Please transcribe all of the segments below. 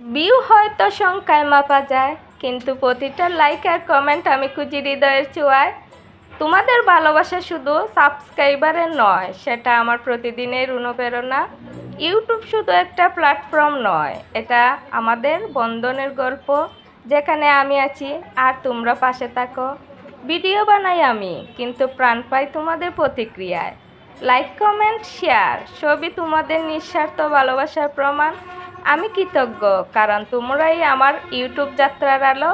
View হয়তো সংখ্যায় মাপা যায়, কিন্তু প্রতিটা লাইক আর কমেন্ট আমি খুঁজি হৃদয়ের চুয়ায় তোমাদের ভালোবাসা শুধু সাবস্ক্রাইবারের নয়, সেটা আমার প্রতিদিনের অনুপ্রেরণা। ইউটিউব শুধু একটা প্ল্যাটফর্ম নয়, এটা আমাদের বন্ধনের গল্প, যেখানে আমি আছি আর তোমরা পাশে থাকো। ভিডিও বানাই আমি, কিন্তু প্রাণ পাই তোমাদের প্রতিক্রিয়ায়। লাইক কমেন্ট শেয়ার সবই তোমাদের নিঃস্বার্থ ভালোবাসার প্রমাণ। আমি কৃতজ্ঞ, কারণ তোমরাই আমার ইউটিউব যাত্রার আলো।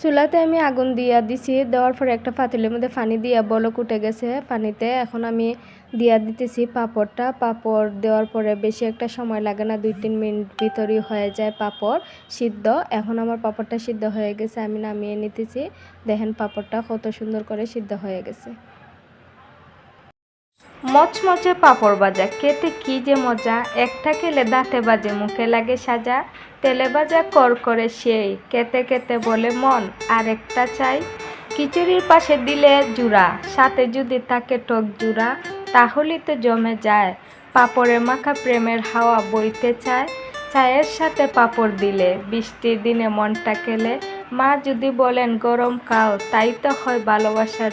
চুলাতে আমি আগুন দিয়া দিছি, দেওয়ার পরে একটা পাতিলের মধ্যে পানি দিয়া বলক উঠে গেছে পানিতে। এখন আমি দিয়া দিতেছি পাঁপড়টা। পাঁপড় দেওয়ার পরে বেশি একটা সময় লাগে না, দুই তিন মিনিট ভিতরই হয়ে যায় পাঁপড় সিদ্ধ। এখন আমার পাঁপড়টা সিদ্ধ হয়ে গেছে, আমি নামিয়ে নিতেছি। দেখেন পাঁপড়টা কত সুন্দর করে সিদ্ধ হয়ে গেছে। মচমচে পাঁপড় ভাজা। খেতে কি যে মজা। একটা খেলে দাঁতে বাজে, মুখে লাগে সাজা। তেলে ভাজা কর করে সেই কেতে কেতে বলে মন। আর একটা চাই, খিচুড়ির পাশে দিলে জুড়া। সাথে যদি থাকে টক জুড়া তাহলেই তো জমে যায়। পাঁপড়ের মাখা প্রেমের হাওয়া বইতে চায়। চায়ের সাথে পাঁপড় দিলে, বৃষ্টির দিনে মনটা কেলে। মা যদি বলেন, গরম খাও তাই তো হয় ভালোবাসার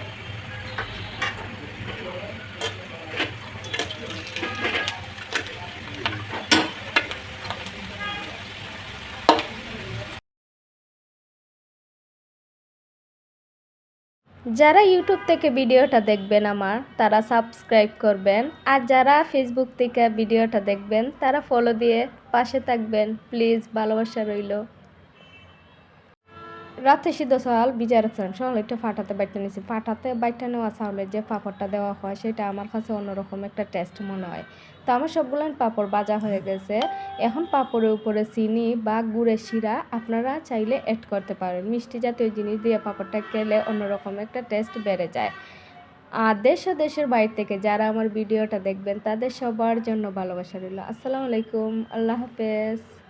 যারা ইউটিউব থেকে ভিডিওটা দেখবেন আমার, তারা সাবস্ক্রাইব করবেন। আর যারা ফেসবুক থেকে ভিডিওটা দেখবেন, তারা ফলো দিয়ে পাশে থাকবেন। প্লিজ ভালোবাসা রইল। রাতে সিদ্ধ চাল বিজয় রাখছিলাম সকালে একটু ফাটাতে বাইটে নিয়েছি ফাটাতে বাইটে নেওয়া চাউলের যে পাঁপড়টা দেওয়া হয়, সেটা আমার কাছে অন্যরকম একটা টেস্ট মনে হয়। তো আমার সবগুলো পাঁপড় বাজা হয়ে গেছে। এখন পাঁপড়ের উপরে চিনি বা গুড়ের শিরা আপনারা চাইলে অ্যাড করতে পারেন। মিষ্টি জাতীয় জিনিস দিয়ে পাঁপড়টা খেলে অন্যরকম একটা টেস্ট বেড়ে যায়। আর দেশ ও দেশের বাইরে থেকে যারা আমার ভিডিওটা দেখবেন, তাদের সবার জন্য ভালোবাসা রইল। আসসালামু আলাইকুম। আল্লাহ হাফেজ।